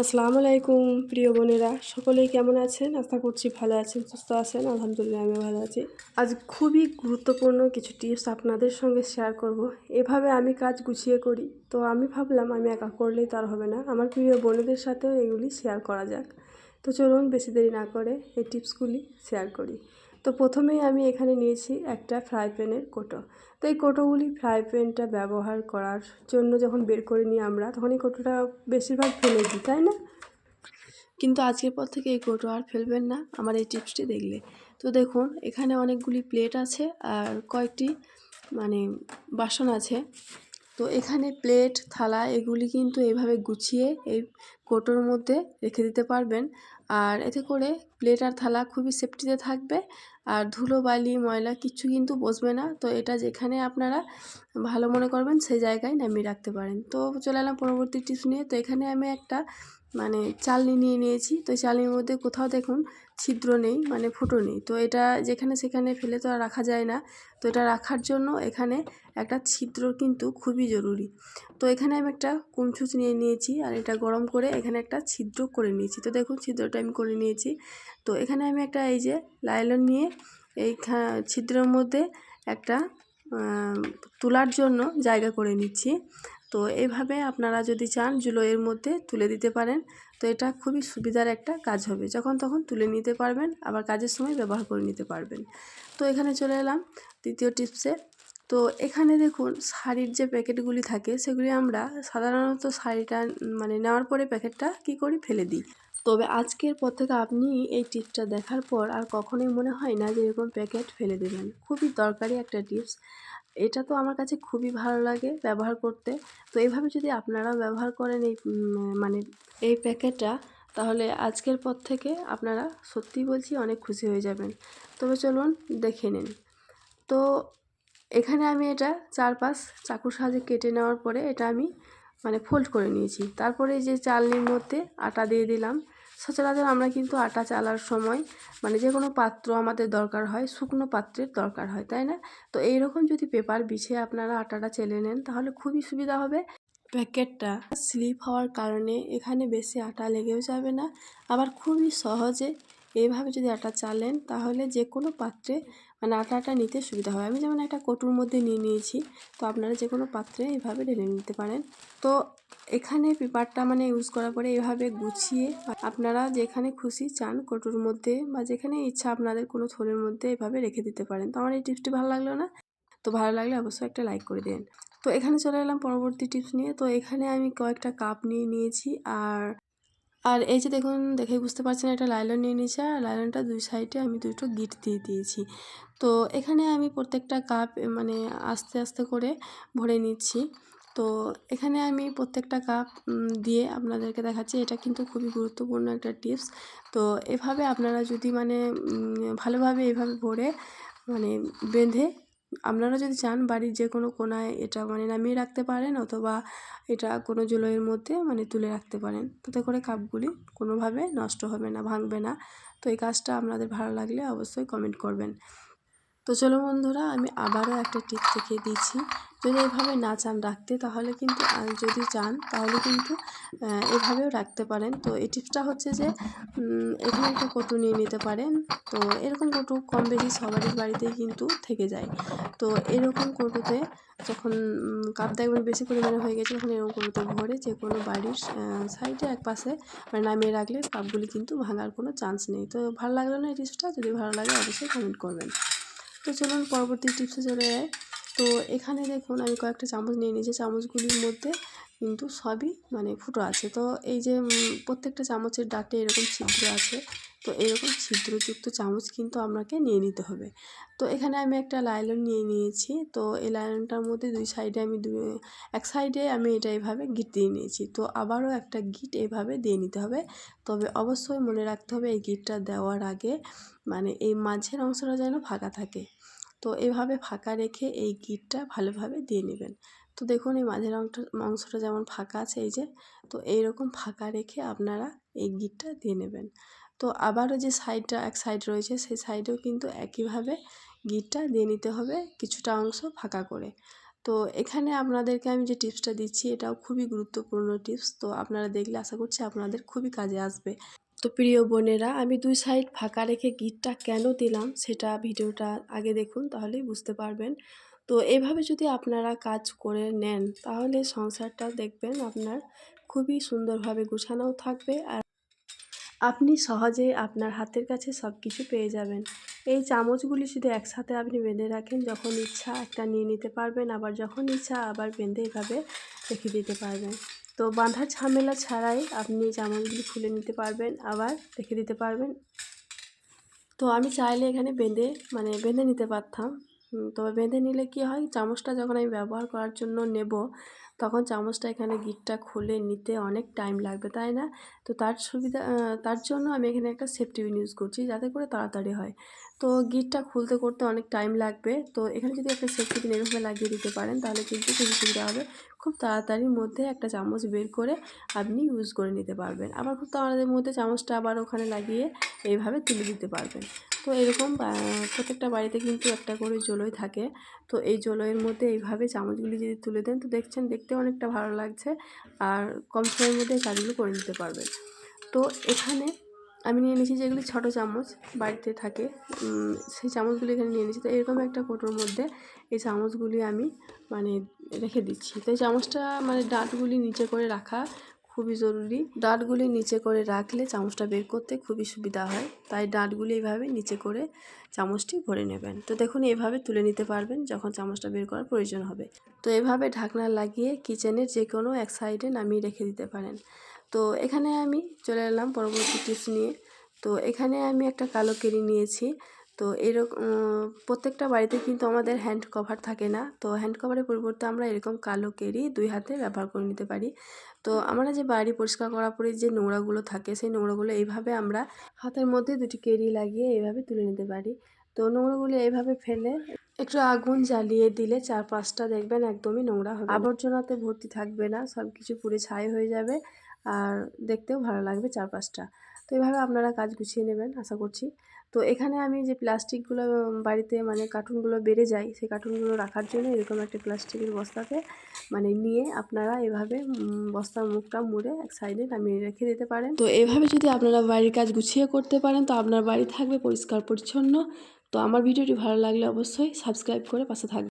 আসসালামু আলাইকুম, প্রিয় বোনেরা। সকলেই কেমন আছেন? আশা করছি ভালো আছেন, সুস্থ আছেন। আলহামদুলিল্লাহ আমি ভালো আছি। আজ খুবই গুরুত্বপূর্ণ কিছু টিপস আপনাদের সঙ্গে শেয়ার করব। এভাবে আমি কাজ গুছিয়ে করি। তো আমি ভাবলাম, আমি একা করলেই তার হবে না। আমার প্রিয় বোনেদের সাথেও এগুলি শেয়ার করা যাক। তো চলুন, বেশি দেরি না করে এই টিপসগুলি শেয়ার করি। তো প্রথমেই আমি এখানে নিয়েছি একটা ফ্রাই প্যানের কোটো। তো এই কোটোগুলি ফ্রাই প্যানটা ব্যবহার করার জন্য যখন বের করে নিই আমরা, তখন এই কোটোটা বেশিরভাগ ফেলে দিই, তাই না? কিন্তু আজকের পর থেকে এই কোটো আর ফেলবেন না, আমার এই টিপসটি দেখলে। তো দেখুন, এখানে অনেকগুলি প্লেট আছে আর কয়েকটি মানে বাসন আছে। তো এখানে প্লেট, থালা এগুলি কিন্তু এভাবে গুছিয়ে এই কোটোর মধ্যে রেখে দিতে পারবেন। আর এতে করে প্লেট আর থালা খুবই সেফটিতে থাকবে। আর ধুলো, বালি, ময়লা কিচ্ছু কিন্তু বসবে না। তো এটা যেখানে আপনারা ভালো মনে করবেন, সেই জায়গায় নামিয়ে রাখতে পারেন। তো চলে এলাম পরবর্তী টিপস নিয়ে। তো এখানে আমি একটা মানে চালনি নিয়ে নিয়েছি। তো চালনির মধ্যে কোথাও দেখুন ছিদ্র নেই মানে ফুটো নেই। তো এটা যেখানে সেখানে ফেলে তো আর রাখা যায় না। তো এটা রাখার জন্য এখানে একটা ছিদ্র কিন্তু খুবই জরুরি। তো এখানে আমি একটা কুমচুচ নিয়ে নিয়েছি। আর এটা গরম করে এখানে একটা ছিদ্র করে নিয়েছি। তো দেখুন ছিদ্রটা আমি করে নিয়েছি। তো এখানে আমি একটা এই যে লাইলন নিয়ে এই ছিদ্রের মধ্যে একটা তোলার জন্য জায়গা করে নিচ্ছি। তো এইভাবে আপনারা যদি চান জুলো এর মধ্যে তুলে দিতে পারেন। তো এটা খুবই সুবিধার একটা কাজ হবে। যখন তখন তুলে নিতে পারবেন, আবার কাজের সময় ব্যবহার করে নিতে পারবেন। তো এখানে চলে এলাম দ্বিতীয় টিপসে। তো এখানে দেখুন, শাড়ির যে প্যাকেটগুলি থাকে, সেগুলি আমরা সাধারণত শাড়িটা মানে নেওয়ার পরে প্যাকেটটা কি করি? ফেলে দিই। তবে আজকের পর থেকে আপনি এই টিপসটা দেখার পর আর কখনোই মনে হয় না যে এরকম প্যাকেট ফেলে দেবেন। খুবই দরকারি একটা টিপস। এটা তো আমার কাছে খুবই ভালো লাগে ব্যবহার করতে। তো এইভাবে যদি আপনারাও ব্যবহার করেন এই মানে এই প্যাকেটটা, তাহলে আজকের পর থেকে আপনারা সত্যি বলছি অনেক খুশি হয়ে যাবেন। তবে চলুন দেখে নিন। তো এখানে আমি এটা চারপাশ চাকুর সাহায্যে কেটে নেওয়ার পরে এটা আমি মানে ফোল্ড করে নিয়েছি। তারপরে যে চালনির মধ্যে আটা দিয়ে দিলাম। সচরাচর আমরা কিন্তু আটা চালার সময় মানে যে কোনো পাত্র আমাদের দরকার হয়, শুকনো পাত্রের দরকার হয়, তাই না? তো এই রকম যদি পেপার বিছিয়ে আপনারা আটাটা চেলে নেন, তাহলে খুবই সুবিধা হবে। প্যাকেটটা স্লিপ হওয়ার কারণে এখানে বেশি আটা লেগেও যাবে না। আবার খুবই সহজে এইভাবে যদি আটা চালেন, তাহলে যে কোনো পাত্রে মানে আটাটা নিতে সুবিধা হয় আমি যেমন একটা কটুর মধ্যে নিয়ে নিয়েছি, তো আপনারা যে কোনো পাত্রে এভাবে ঢেলে নিতে পারেন। তো এখানে পেপারটা মানে ইউজ করার পরে এভাবে গুছিয়ে আপনারা যেখানে খুশি চান কটুর মধ্যে বা যেখানে ইচ্ছা আপনাদের কোনো থলের মধ্যে এভাবে রেখে দিতে পারেন। তো আমার এই টিপসটি ভালো লাগল না? তো ভালো লাগলে অবশ্যই একটা লাইক করে দিন। তো এখানে চলে এলাম পরবর্তী টিপস নিয়ে। তো এখানে আমি কয়েকটা কাপ নিয়ে নিয়েছি। আর আর এই যে দেখুন দেখে বুঝতে পারছেন, একটা লাইলন নিয়ে নিয়েছি আর লাইলনটা দুই সাইডে আমি দুটো গিট দিয়ে দিয়েছি। তো এখানে আমি প্রত্যেকটা কাপ মানে আস্তে আস্তে করে ভরে নিচ্ছি। তো এখানে আমি প্রত্যেকটা কাপ দিয়ে আপনাদেরকে দেখাচ্ছি, এটা কিন্তু খুবই গুরুত্বপূর্ণ একটা টিপস। তো এভাবে আপনারা যদি মানে ভালোভাবে এভাবে ভরে মানে বেঁধে আপনারা যদি চান বাড়ির যে কোনো কোনায় এটা মানে নামিয়ে রাখতে পারেন অথবা এটা কোনো জলয়ের মধ্যে মানে তুলে রাখতে পারেন। তাতে করে কাপগুলি কোনোভাবে নষ্ট হবে না, ভাঙবে না। তো এই কাজটা আপনাদের ভালো লাগলে অবশ্যই কমেন্ট করবেন। তো চলো বন্ধুরা, আমি আবারও একটা টিপ দেখিয়ে দিচ্ছি। যদি এভাবে না চান রাখতে, তাহলে কিন্তু যদি চান, তাহলে কিন্তু এভাবেও রাখতে পারেন। তো এই টিপসটা হচ্ছে যে এখানে একটা কটু নিয়ে নিতে পারেন। তো এরকম কটু কম বেশি সবারই বাড়িতেই কিন্তু থেকে যায়। তো এরকম কটুতে যখন কাপ দেখবেন বেশি পরিমাণে হয়ে গেছে, তখন এরকম কটুতে ভরে যে কোনো বাড়ির সাইডে এক পাশে মানে নামিয়ে রাখলে কাপগুলি কিন্তু ভাঙার কোনো চান্স নেই। তো ভালো লাগল না এই টিপসটা? যদি ভালো লাগে, অবশ্যই কমেন্ট করবেন। তো চলুন পরবর্তী টিপসে চলে যায় তো এখানে দেখুন আমি কয়েকটা চামচ নিয়ে নিয়েছি। চামচগুলির মধ্যে কিন্তু সবই মানে ফুটো আছে। তো এই যে প্রত্যেকটা চামচের ডাটে এরকম ছিদ্র আছে। তো এরকম ছিদ্রযুক্ত চামচ কিন্তু আপনাকে নিয়ে নিতে হবে। তো এখানে আমি একটা লাইলন নিয়ে নিয়েছি। তো এই লাইলনটার মধ্যে দুই সাইডে আমি দু, এক সাইডে আমি এটা এভাবে গিট দিয়ে নিয়েছি। তো আবারও একটা গিট এভাবে দিয়ে নিতে হবে। তবে অবশ্যই মনে রাখতে হবে এই গিটটা দেওয়ার আগে মানে এই মাঝের অংশটা যেন ফাঁকা থাকে। তো এভাবে ফাঁকা রেখে এই গিটটা ভালোভাবে দিয়ে নেবেন। তো দেখুন, এই মাঝের অংশটা অংশটা যেমন ফাঁকা আছে, এই যে, তো এইরকম ফাঁকা রেখে আপনারা এই গিটটা দিয়ে নেবেন। তো আবারও যে সাইডটা, এক সাইড রয়েছে, সেই সাইডেও কিন্তু একইভাবে গিটটা দিয়ে নিতে হবে কিছুটা অংশ ফাঁকা করে। তো এখানে আপনাদেরকে আমি যে টিপসটা দিচ্ছি, এটাও খুবই গুরুত্বপূর্ণ টিপস। তো আপনারা দেখলে আশা করছি আপনাদের খুবই কাজে আসবে। তো প্রিয় বোনেরা, আমি দুই সাইড ফাঁকা রেখে গিটটা কেন দিলাম সেটা ভিডিওটা আগে দেখুন তাহলেই বুঝতে পারবেন। তো এভাবে যদি আপনারা কাজ করে নেন তাহলে সংসারটা দেখবেন আপনার খুবই সুন্দরভাবে গোছানোও থাকবে আর আপনি সহজে আপনার হাতের কাছে সব কিছু পেয়ে যাবেন। এই চামচগুলি শুধু একসাথে আপনি বেঁধে রাখেন, যখন ইচ্ছা একটা নিয়ে নিতে পারবেন, আবার যখন ইচ্ছা আবার বেঁধে এভাবে রেখে দিতে পারবেন। তো বাঁধার ঝামেলা ছাড়াই আপনি চামচগুলি খুলে নিতে পারবেন, আবার রেখে দিতে পারবেন। তো আমি চাইলে এখানে বেঁধে মানে বেঁধে নিতে পারতাম। তবে বেঁধে নিলে কি হয়, চামচটা যখন আমি ব্যবহার করার জন্য নেব, তখন চামচটা এখানে গিটটা খুলে নিতে অনেক টাইম লাগবে, তাই না? তো তার সুবিধা তার জন্য আমি এখানে একটা সেফটি ইউজ করছি, যাতে করে তাড়াতাড়ি হয়। তো গিটটা খুলতে করতে অনেক টাইম লাগবে। তো এখানে যদি একটা সেফটি পিন এভাবে লাগিয়ে দিতে পারেন, তাহলে কিন্তু খুবই সুবিধা হবে। খুব তাড়াতাড়ির মধ্যে একটা চামচ বের করে আপনি ইউজ করে নিতে পারবেন। আবার খুব তাড়াতাড়ির মধ্যে চামচটা আবার ওখানে লাগিয়ে এইভাবে তুলে দিতে পারবেন। তো এরকম প্রত্যেকটা বাড়িতে কিন্তু একটা করে জলই থাকে। তো এই জলয়ের মধ্যে এইভাবে চামচগুলি যদি তুলে দেন, তো দেখছেন দেখতে অনেকটা ভালো লাগছে। আর কম সময়ের মধ্যে কাজগুলো করে নিতে পারবেন। তো এখানে আমি নিয়ে নিয়েছি যেগুলি ছোটো চামচ বাড়িতে থাকে সেই চামচগুলি এখানে নিয়ে নিয়েছি তো এরকম একটা কোটোর মধ্যে এই চামচগুলি আমি মানে রেখে দিচ্ছি। তো এই চামচটা মানে ডাঁটগুলি নিচে করে রাখা খুবই জরুরি। ডাঁটগুলি নিচে করে রাখলে চামচটা বের করতে খুবই সুবিধা হয়। তাই ডাঁটগুলি এইভাবে নিচে করে চামচটি ভরে নেবেন। তো দেখুন, এভাবে তুলে নিতে পারবেন যখন চামচটা বের করার প্রয়োজন হবে। তো এভাবে ঢাকনা লাগিয়ে কিচেনের যে কোনো এক সাইডে নামিয়ে রেখে দিতে পারেন। তো এখানে আমি চলে এলাম পরবর্তী টিপস নিয়ে। তো এখানে আমি একটা কালো কেরি নিয়েছি। তো এরকম প্রত্যেকটা বাড়িতে কিন্তু আমাদের হ্যান্ড কভার থাকে না। তো হ্যান্ড কভারের পরিবর্তে আমরা এরকম কালো কেরি দুই হাতে ব্যবহার করে নিতে পারি। তো আমরা যে বাড়ি পরিষ্কার করার পরে যে নোংরাগুলো থাকে, সেই নোংরাগুলো এইভাবে আমরা হাতের মধ্যে দুটি কেরি লাগিয়ে এইভাবে তুলে নিতে পারি। তো নোংরাগুলো এইভাবে ফেলে একটু আগুন জ্বালিয়ে দিলে চার পাঁচটা দেখবেন একদমই নোংরা হবে আবর্জনাতে ভর্তি থাকবে না সব কিছু পুড়ে ছাই হয়ে যাবে। আর দেখতেও ভালো লাগবে চারপাশটা। তো এভাবে আপনারা কাজ গুছিয়ে নেবেন, আশা করছি। তো এখানে আমি যে প্লাস্টিকগুলো বাড়িতে মানে কার্টুনগুলো বেড়ে যায়, সেই কার্টুনগুলো রাখার জন্য এরকম একটা প্লাস্টিকের বস্তাতে মানে নিয়ে আপনারা এভাবে বস্তার মুখটা মুড়ে এক সাইডে নামিয়ে রেখে দিতে পারেন। তো এভাবে যদি আপনারা বাড়ির কাজ গুছিয়ে করতে পারেন, তো আপনার বাড়ি থাকবে পরিষ্কার পরিচ্ছন্ন। তো আমার ভিডিওটি ভালো লাগলে অবশ্যই সাবস্ক্রাইব করে পাশে থাকবে